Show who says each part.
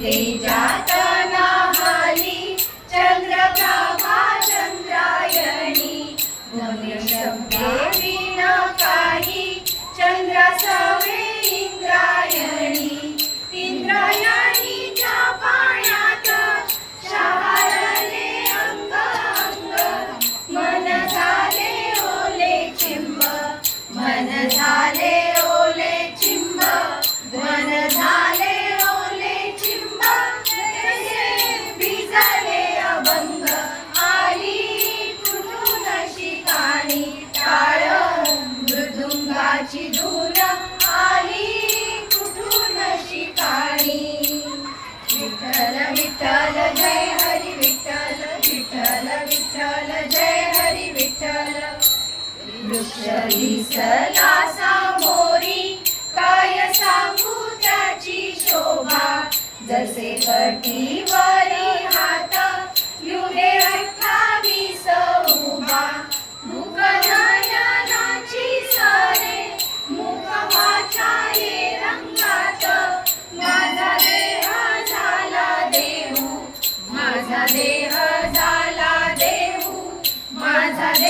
Speaker 1: they वृक्ष दिसला सामोरी. काय त्याची शोभा? जसे हात युगे अठ्ठावीस उभा मुखनयनाची सारे मुखवाचा ये रंगात. माझा देह झाला देहू माझा देह झाला देहू माझा देह